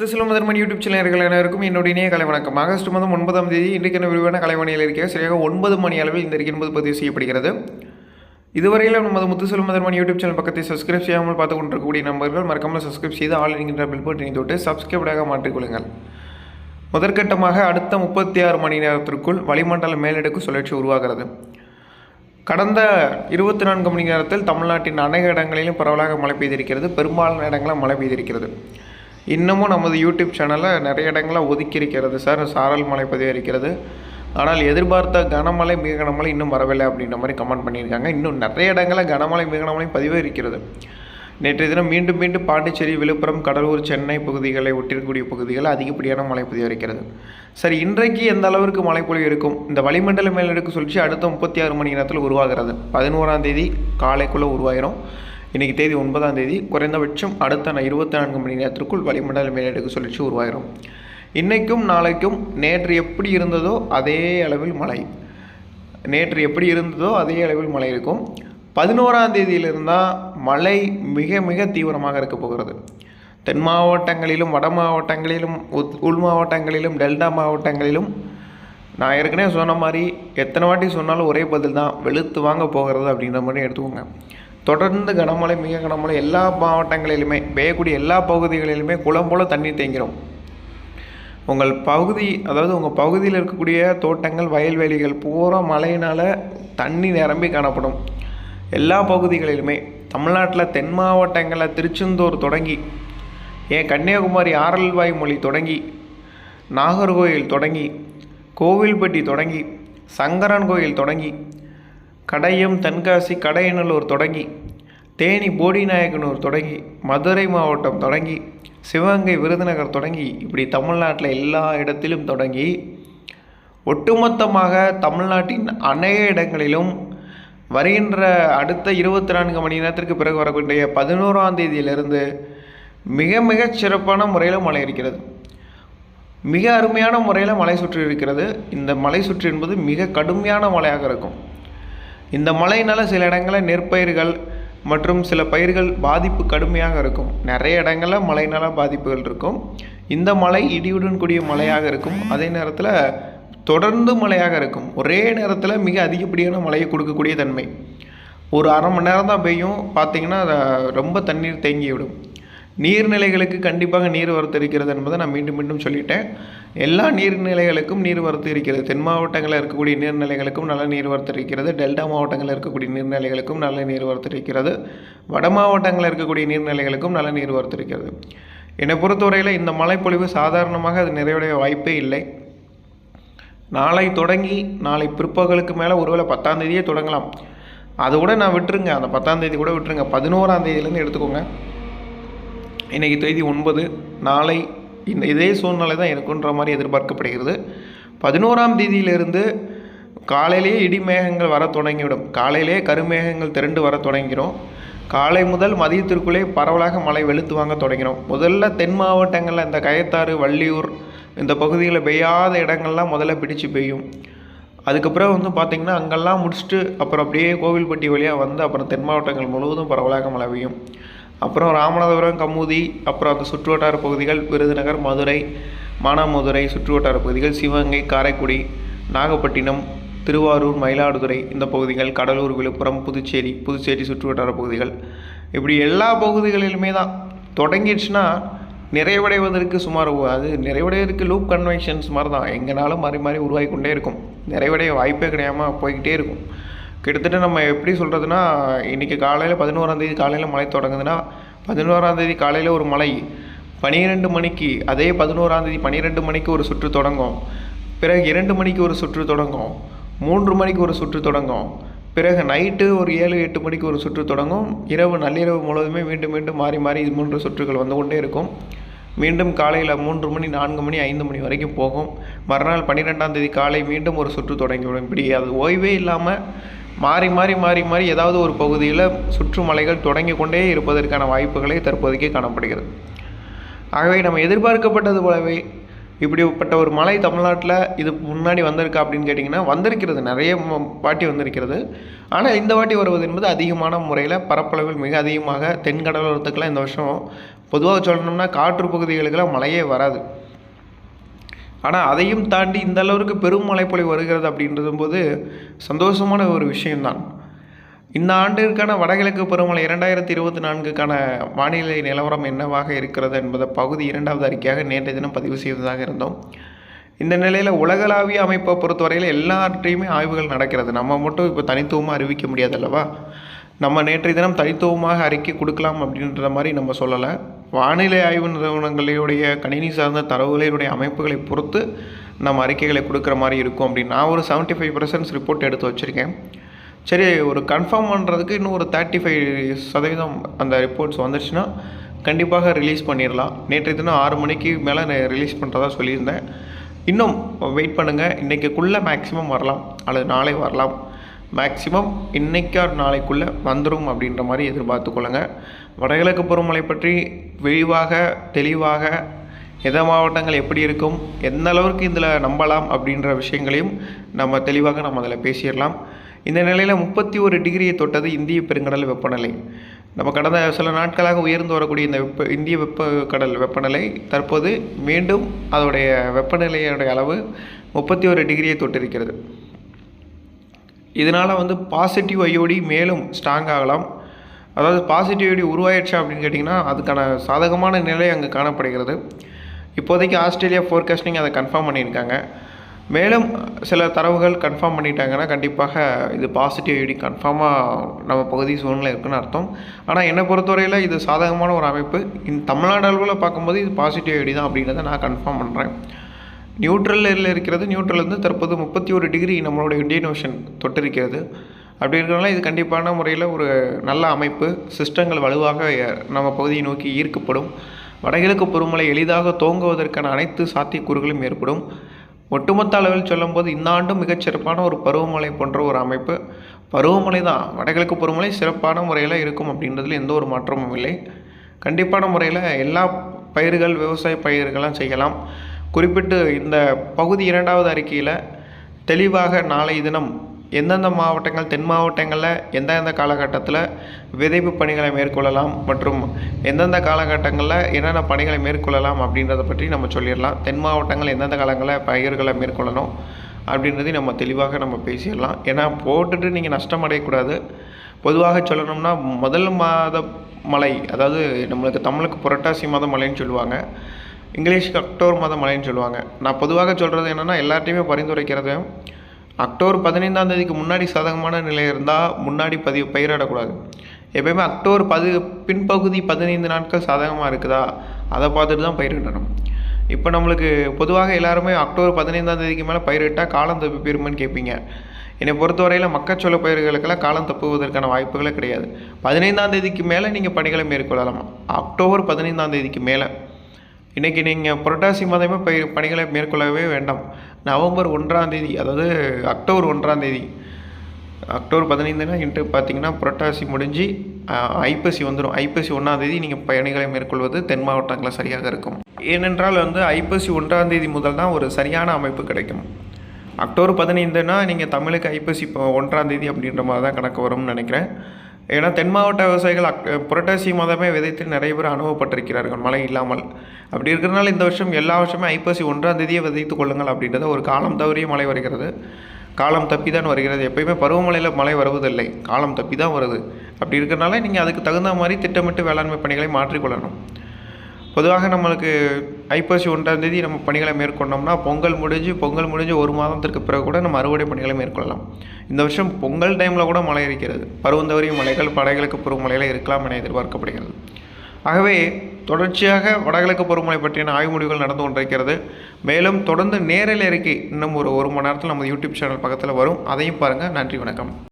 திருசிலம் முதன்மணி YouTube சேனல்கள் அனைவருக்கும் என்னுடைய இணைய கலை வணக்கம் ஆகஸ்ட் மாதம் ஒன்பதாம் தேதி இன்றைக்கான விரிவான கலைமணியில் இருக்க சரியாக ஒன்பது மணி அளவில் இந்த என்பது பதிவு செய்யப்படுகிறது. இதுவரையில் நமது முத்துசெல்வம் முதன்மணி யூடியூப் சேனல் பக்கத்தை சப்ஸ்கிரைப் செய்யாமல் பார்த்து கொண்டிருக்கக்கூடிய நம்பர்கள் மறக்காமல் சப்ஸ்கிரைப் செய்து ஆல் என்கின்ற பில் பட்டினை தொட்டு சப்ஸ்கிரைப்டாக மாற்றிக்கொள்ளுங்கள். முதற்கட்டமாக அடுத்த முப்பத்தி ஆறு மணி நேரத்திற்குள் வளிமண்டல மேலடுக்கு சுழற்சி உருவாகிறது. கடந்த இருபத்தி நான்கு மணி நேரத்தில் தமிழ்நாட்டின் அநேக இடங்களிலும் பரவலாக மழை பெய்திருக்கிறது. பெரும்பாலான இடங்களில் மழை பெய்திருக்கிறது. இன்னமும் நமது யூடியூப் சேனலில் நிறைய இடங்களில் ஒதுக்கி இருக்கிறது சார். சாரல் மழை பதிவிருக்கிறது ஆனால் எதிர்பார்த்த கனமழை மிக கனமழை இன்னும் வரவில்லை அப்படின்ற மாதிரி கமெண்ட் பண்ணியிருக்காங்க. இன்னும் நிறைய இடங்களில் கனமழை மிக கனமழை பதிவே இருக்கிறது நேற்றைய தினம் மீண்டும் மீண்டும் பாண்டிச்சேரி விழுப்புரம் கடலூர் சென்னை பகுதிகளை ஒட்டிருக்கக்கூடிய பகுதிகளில் அதிகப்படியான மழை பதிவு இருக்கிறது சரி இன்றைக்கு எந்த அளவிற்கு மழைப்பொழிவு இருக்கும்? இந்த வளிமண்டல மேலடுக்கு சுழற்சி அடுத்த முப்பத்தி ஆறு மணி நேரத்தில் உருவாகிறது. பதினோராம் தேதி காலைக்குள்ளே உருவாயிரும். இன்றைக்கி தேதி ஒன்பதாம் தேதி குறைந்தபட்சம் அடுத்த இருபத்தி நான்கு மணி நேரத்திற்குள் வளிமண்டல மேலடுக்கு சுழற்சி உருவாயிரும். இன்றைக்கும் நாளைக்கும் நேற்று எப்படி இருந்ததோ அதே அளவில் மழை. நேற்று எப்படி இருந்ததோ அதே அளவில் மழை இருக்கும். பதினோராம் தேதியிலிருந்தால் மழை மிக மிக தீவிரமாக இருக்க போகிறது. தென் மாவட்டங்களிலும் வட மாவட்டங்களிலும் உள் மாவட்டங்களிலும் டெல்டா மாவட்டங்களிலும் நான் ஏற்கனவே சொன்ன மாதிரி எத்தனை வாட்டி சொன்னாலும் ஒரே பதில் தான் வெளுத்து வாங்க போகிறது அப்படின்ற மாதிரி எடுத்துக்கோங்க. தொடர்ந்து கனமழை மிக கனமழை எல்லா மாவட்டங்களிலுமே பெய்யக்கூடிய எல்லா பகுதிகளிலுமே குளம் போல தண்ணி தேங்கிறோம் உங்கள் பகுதி அதாவது உங்கள் பகுதியில் இருக்கக்கூடிய தோட்டங்கள் வயல்வெளிகள் பூரா மழையினால் தண்ணி நிரம்பி காணப்படும். எல்லா பகுதிகளிலுமே தமிழ்நாட்டில் தென் மாவட்டங்களில் திருச்செந்தூர் தொடங்கி ஏன் கன்னியாகுமரி ஆரல்வாய் மொழி தொடங்கி நாகர்கோயில் தொடங்கி கோவில்பட்டி தொடங்கி சங்கரன் கோயில் தொடங்கி கடையம் தென்காசி கடையநல்லூர் தொடங்கி தேனி போடிநாயக்கனூர் தொடங்கி மதுரை மாவட்டம் தொடங்கி சிவகங்கை விருதுநகர் தொடங்கி இப்படி தமிழ்நாட்டில் எல்லா இடத்திலும் தொடங்கி ஒட்டுமொத்தமாக தமிழ்நாட்டின் அநேக இடங்களிலும் வருகின்ற அடுத்த இருபத்தி நான்கு மணி நேரத்திற்கு பிறகு வரக்கூடிய பதினோராம் தேதியிலிருந்து மிக மிக சிறப்பான முறையில் மழை இருக்கிறது. மிக அருமையான முறையில் மலை சுற்றி இருக்கிறது இந்த மலை சுற்று என்பது மிக கடுமையான மழையாக இருக்கும். இந்த மழையினால் சில இடங்களில் நெற்பயிர்கள் மற்றும் சில பயிர்கள் பாதிப்பு கடுமையாக இருக்கும். நிறைய இடங்களில் மழையினால் பாதிப்புகள் இருக்கும். இந்த மழை இடியுடன் கூடிய மழையாக இருக்கும். அதே நேரத்தில் தொடர்ந்து மழையாக இருக்கும். ஒரே நேரத்தில் மிக அதிகப்படியான மழையை கொடுக்கக்கூடிய தன்மை. ஒரு அரை மணி நேரம் தான் பெய்யும் பார்த்தீங்கன்னா ரொம்ப தண்ணீர் தேங்கி விடும் நீர்நிலைகளுக்கு கண்டிப்பாக நீர் வரத்து இருக்கிறது என்பதை நான் மீண்டும் மீண்டும் சொல்லிட்டேன். எல்லா நீர்நிலைகளுக்கும் நீர் வரத்து இருக்கிறது. தென் மாவட்டங்களில் இருக்கக்கூடிய நீர்நிலைகளுக்கும் நல்ல நீர் வரத்து இருக்கிறது. டெல்டா மாவட்டங்களில் இருக்கக்கூடிய நீர்நிலைகளுக்கும் நல்ல நீர் வரத்து இருக்கிறது. வட மாவட்டங்களில் இருக்கக்கூடிய நீர்நிலைகளுக்கும் நல்ல நீர் வரத்து இருக்கிறது. என்னை பொறுத்தவரையில் இந்த மழைப்பொழிவு சாதாரணமாக அது நிறைவடைய வாய்ப்பே இல்லை. நாளை தொடங்கி நாளை பிற்பகலுக்கு மேலே ஒருவேளை பத்தாம் தேதியே தொடங்கலாம். அதை கூட நான் விட்டுருங்க. அந்த பத்தாம் தேதி கூட விட்டுருங்க. பதினோராம் தேதியிலேருந்து எடுத்துக்கோங்க. இன்றைக்கி தேதி ஒன்பது. நாளை இந்த இதே சூழ்நிலை தான் இருக்குன்ற மாதிரி எதிர்பார்க்கப்படுகிறது. பதினோராம் தேதியிலிருந்து காலையிலேயே இடிமேகங்கள் வர தொடங்கிவிடும். காலையிலேயே கருமேகங்கள் திரண்டு வர தொடங்கிடும் காலை முதல் மதியத்திற்குள்ளே பரவலாக மழை வெளுத்து வாங்க தொடங்கிடும் முதல்ல தென் மாவட்டங்களில் இந்த கயத்தாறு வள்ளியூர் இந்த பகுதிகளில் பெய்யாத இடங்கள்லாம் முதல்ல பிடிச்சு பெய்யும். அதுக்கப்புறம் வந்து பார்த்திங்கன்னா அங்கெல்லாம் முடிச்சுட்டு அப்புறம் அப்படியே கோவில்பட்டி வழியாக வந்து அப்புறம் தென் மாவட்டங்கள் முழுவதும் பரவலாக மழை பெய்யும். அப்புறம் ராமநாதபுரம் கமுதி அப்புறம் அந்த சுற்றுவட்டார பகுதிகள் விருதுநகர் மதுரை மானாமதுரை சுற்றுவட்டார பகுதிகள் சிவகங்கை காரைக்குடி நாகப்பட்டினம் திருவாரூர் மயிலாடுதுறை இந்த பகுதிகள் கடலூர் விழுப்புரம் புதுச்சேரி புதுச்சேரி சுற்றுவட்டார பகுதிகள். இப்படி எல்லா பகுதிகளிலுமே தான் தொடங்கிடுச்சுன்னா நிறைவடைவதற்கு சுமார் அது நிறைவடைவதற்கு லூப் கன்வென்ஷன்ஸ் மாதிரி தான் எங்கேனாலும் மாறி மாறி உருவாகி கொண்டே இருக்கும். நிறைவடைய வாய்ப்பே கிடையாமல் போய்கிட்டே இருக்கும். கிட்டத்தட்ட நம்ம எப்படி சொல்கிறதுனா இன்றைக்கி காலையில் பதினோராந்தேதி காலையில் மழை தொடங்குதுன்னா பதினோராந்தேதி காலையில் ஒரு மழை பனிரெண்டு மணிக்கு அதே பதினோராந்தேதி பன்னிரெண்டு மணிக்கு ஒரு சுற்று தொடங்கும். பிறகு இரண்டு மணிக்கு ஒரு சுற்று தொடங்கும். மூன்று மணிக்கு ஒரு சுற்று தொடங்கும். பிறகு நைட்டு ஒரு ஏழு எட்டு மணிக்கு ஒரு சுற்று தொடங்கும். இரவு நள்ளிரவு முழுவதுமே மீண்டும் மீண்டும் மாறி மாறி இது மூன்று சுற்றுகள் வந்து கொண்டே இருக்கும். மீண்டும் காலையில் மூன்று மணி நான்கு மணி ஐந்து மணி வரைக்கும் போகும். மறுநாள் பன்னிரெண்டாம் தேதி காலை மீண்டும் ஒரு சுற்று தொடங்கிவிடும். இப்படி அது ஓய்வே இல்லாமல் மாறி மாறி மாறி மாறி ஏதாவது ஒரு பகுதியில் சுற்று மலைகள் தொடங்கி கொண்டே இருப்பதற்கான வாய்ப்புகளை தற்போதைக்கு காணப்படுகிறது. ஆகவே நம்ம எதிர்பார்க்கப்பட்டது போலவே இப்படிப்பட்ட ஒரு மலை தமிழ்நாட்டில் இது முன்னாடி வந்திருக்கா அப்படின்னு கேட்டிங்கன்னா வந்திருக்கிறது. நிறைய வாட்டி வந்திருக்கிறது. ஆனால் இந்த வாட்டி வருவது என்பது அதிகமான முறையில் பரப்பளவில் மிக அதிகமாக தென்கடலோரத்துக்கெல்லாம் இந்த வருஷம் பொதுவாக சொல்லணும்னா காற்று பகுதிகளுக்கெல்லாம் மழையே வராது. ஆனால் அதையும் தாண்டி இந்த அளவுக்கு பெரும் மழைப்பொழிவு வருகிறது அப்படின்றது போது சந்தோஷமான ஒரு விஷயம்தான். இந்த ஆண்டிற்கான வடகிழக்கு பருவமழை இரண்டாயிரத்தி இருபத்தி நான்குக்கான வானிலை நிலவரம் என்னவாக இருக்கிறது என்பதை பகுதி இரண்டாவது அறிக்கையாக நேற்றைய தினம் பதிவு செய்ததாக இருந்தோம். இந்த நிலையில் உலகளாவிய அமைப்பை பொறுத்தவரையில் எல்லாற்றையுமே ஆய்வுகள் நடக்கிறது. நம்ம மட்டும் இப்போ தனித்துவமாக அறிவிக்க முடியாது அல்லவா நம்ம நேற்றைய தினம் தனித்துவமாக அறிக்கை கொடுக்கலாம் அப்படின்ற மாதிரி நம்ம சொல்லலை. வானிலை ஆய்வு நிறுவனங்களுடைய கணினி சார்ந்த தரவுகளினுடைய அமைப்புகளை பொறுத்து நம்ம அறிக்கைகளை கொடுக்குற மாதிரி இருக்கும் அப்படின்னு நான் ஒரு செவன்ட்டி ஃபைவ் பர்சன்ட்ஸ் ரிப்போர்ட் எடுத்து வச்சுருக்கேன். சரி ஒரு கன்ஃபார்ம் பண்ணுறதுக்கு இன்னும் ஒரு தேர்ட்டி ஃபைவ் சதவீதம் அந்த ரிப்போர்ட்ஸ் வந்துருச்சுன்னா கண்டிப்பாக ரிலீஸ் பண்ணிடலாம். நேற்று தினம் ஆறு மணிக்கு மேலே நான் ரிலீஸ் பண்ணுறதா சொல்லியிருந்தேன். இன்னும் வெயிட் பண்ணுங்கள் இன்றைக்குள்ளே மேக்ஸிமம் வரலாம். அல்லது நாளை வரலாம். மேக்ஸிமம் இன்றைக்கா நாளைக்குள்ளே வந்துடும் அப்படின்ற மாதிரி எதிர்பார்த்து கொள்ளுங்கள் வடகிழக்கு பருவமழை பற்றி விரிவாக தெளிவாக எந்த மாவட்டங்கள் எப்படி இருக்கும் எந்த அளவுக்கு இதில் நம்பலாம் அப்படின்ற விஷயங்களையும் நம்ம தெளிவாக நம்ம அதில் பேசிடலாம். இந்த நிலையில் முப்பத்தி ஒரு டிகிரியை தொட்டது இந்திய பெருங்கடல் வெப்பநிலை. நம்ம கடந்த சில நாட்களாக உயர்ந்து வரக்கூடிய இந்த வெப்ப இந்திய வெப்ப கடல் வெப்பநிலை தற்போது மீண்டும் அதோடைய வெப்பநிலையுடைய அளவு முப்பத்தி ஒரு டிகிரியை தொட்டிருக்கிறது. இதனால் வந்து பாசிட்டிவ் ஐயோடி மேலும் ஸ்ட்ராங் ஆகலாம். அதாவது பாசிட்டிவ் ஐயோடி உருவாயிடுச்சா அப்படின்னு கேட்டிங்கன்னா அதுக்கான சாதகமான நிலை அங்கே காணப்படுகிறது. இப்போதைக்கு ஆஸ்திரேலியா ஃபோர்காஸ்டிங் அதை கன்ஃபார்ம் பண்ணியிருக்காங்க. மேலும் சில தரவுகள் கன்ஃபார்ம் பண்ணிட்டாங்கன்னா கண்டிப்பாக இது பாசிட்டிவ் ஐடி கன்ஃபார்மாக நம்ம பகுதி சூழ்நிலை இருக்குன்னு அர்த்தம். ஆனால் என்னை பொறுத்தவரையில் இது சாதகமான ஒரு அமைப்பு. இந்த தமிழ்நாடு அளவில் பார்க்கும்போது இது பாசிட்டிவ் ஐடி தான் அப்படின்றத நான் கன்ஃபார்ம் பண்ணுறேன் நியூட்ரலில் இருக்கிறது நியூட்ரல் தற்போது முப்பத்தி ஒரு டிகிரி நம்மளோட இண்டியன் ஓஷன் தொட்டிருக்கிறது. அப்படி இருக்கிறனால இது கண்டிப்பான முறையில் ஒரு நல்ல அமைப்பு சிஸ்டங்கள் வலுவாக நம்ம பகுதியை நோக்கி ஈர்க்கப்படும். வடகிழக்கு பொறுமலை எளிதாக தோங்குவதற்கான அனைத்து சாத்தியக்கூறுகளும் ஏற்படும். ஒட்டுமொத்த அளவில் சொல்லும்போது இந்த ஆண்டும் மிகச்சிறப்பான ஒரு பருவமழை போன்ற ஒரு அமைப்பு. பருவமழை தான். வடகிழக்கு பருவமழை சிறப்பான முறையில் இருக்கும் அப்படின்றதுல எந்த ஒரு மாற்றமும் இல்லை. கண்டிப்பான முறையில் எல்லா பயிர்கள் விவசாய பயிர்கள்லாம் செய்யலாம். குறிப்பிட்டு இந்த பகுதி இரண்டாவது அறிக்கையில் தெளிவாக நாளை தினம் எந்தெந்த மாவட்டங்கள் தென் மாவட்டங்களில் எந்தெந்த காலகட்டத்தில் விதைப்பு பணிகளை மேற்கொள்ளலாம் மற்றும் எந்தெந்த காலகட்டங்களில் என்னென்ன பணிகளை மேற்கொள்ளலாம் அப்படின்றத பற்றி நம்ம சொல்லிடலாம். தென் மாவட்டங்கள் எந்தெந்த காலங்களில் பயிர்களை மேற்கொள்ளணும் அப்படின்றதையும் நம்ம தெளிவாக நம்ம பேசிடலாம். ஏன்னா போட்டுட்டு நீங்கள் நஷ்டம் அடையக்கூடாது. பொதுவாக சொல்லணும்னா முதல் மாத மழை அதாவது நம்மளுக்கு தமிழுக்கு புரட்டாசி மாதம் மழைன்னு சொல்லுவாங்க. இங்கிலீஷ் அக்டோபர் மாதம் மழைன்னு சொல்லுவாங்க. நான் பொதுவாக சொல்கிறது என்னென்னா எல்லாத்தையுமே பரிந்துரைக்கிறது அக்டோபர் பதினைந்தாம் தேதிக்கு முன்னாடி சாதகமான நிலை இருந்தால் முன்னாடி பதிவு பயிரிடக்கூடாது. எப்பயுமே அக்டோபர் பதி பின்பகுதி பதினைந்து நாட்கள் சாதகமாக இருக்குதா? அதை பார்த்துட்டு தான் பயிரிடணும். இப்போ நம்மளுக்கு பொதுவாக எல்லாருமே அக்டோபர் பதினைந்தாம் தேதிக்கு மேலே பயிரிட்டால் காலம் தப்பி போயிருமான்னு கேட்பீங்க என்னை பொறுத்தவரையில் மக்கச்சோள பயிர்களுக்கெல்லாம் காலம் தப்புவதற்கான வாய்ப்புகளே கிடையாது. பதினைந்தாம் தேதிக்கு மேலே நீங்கள் பணிகளை மேற்கொள்ளலாம். அக்டோபர் பதினைந்தாம் தேதிக்கு மேலே. இன்றைக்கி நீங்கள் புரட்டாசி மாதமே பயிர் பணிகளை மேற்கொள்ளவே வேண்டாம். நவம்பர் ஒன்றாம் தேதி அதாவது அக்டோபர் ஒன்றாம் தேதி அக்டோபர் பதினைந்துனா இன்ட்டு பார்த்தீங்கன்னா புரட்டாசி முடிஞ்சு ஐப்பசி வந்துடும் ஐப்பசி ஒன்றாம் தேதி நீங்கள் பயணிகளை மேற்கொள்வது தென் மாவட்டங்களில் சரியாக இருக்கும். ஏனென்றால் வந்து ஐப்பசி ஒன்றாம் தேதி முதல் தான் ஒரு சரியான அமைப்பு கிடைக்கும். அக்டோபர் பதினைந்துனா நீங்கள் தமிழுக்கு ஐப்பசி ஒன்றாம் தேதி அப்படின்ற மாதிரி தான் கணக்கு வரும்னு நினைக்கிறேன். ஏன்னா தென் மாவட்ட விவசாயிகள் அக் புரட்டாசி மாதமே விதைத்து நிறைய பேர் அனுபவப்பட்டிருக்கிறார்கள் மழை இல்லாமல். அப்படி இருக்கிறனால இந்த வருஷம் எல்லா வருஷமே ஐப்பசி ஒன்றாம் தேதியை விதைத்து கொள்ளுங்கள் அப்படின்றத ஒரு காலம் தவறிய மழை வருகிறது. காலம் தப்பி தான் வருகிறது. எப்பயுமே பருவமழையில் மழை வருவதில்லை. காலம் தப்பி தான் வருது. அப்படி இருக்கிறனால நீங்கள் அதுக்கு தகுந்த மாதிரி திட்டமிட்டு வேளாண்மை பணிகளை மாற்றிக்கொள்ளணும். பொதுவாக நம்மளுக்கு ஐப்பசி ஒன்றாம் தேதி நம்ம பணிகளை மேற்கொண்டோம்னா பொங்கல் முடிஞ்சு பொங்கல் முடிஞ்சு ஒரு மாதத்திற்கு பிறகு கூட நம்ம அறுவடை பணிகளை மேற்கொள்ளலாம். இந்த வருஷம் பொங்கல் டைமில் கூட மழை இருக்கிறது. பருவந்தவரி மலைகள் படைகளுக்கு பருவமழையில் இருக்கலாம் என எதிர்பார்க்கப்படுகிறது. ஆகவே தொடர்ச்சியாக வடகிழக்கு பருவமழை பற்றியான ஆய்வு முடிவுகள் நடந்து கொண்டிருக்கிறது. மேலும் தொடர்ந்து நேரில் அறிக்கை இன்னும் ஒரு ஒரு மணி நேரத்தில் நம்ம யூடியூப் சேனல் பக்கத்தில் வரும். அதையும் பாருங்கள் நன்றி வணக்கம்.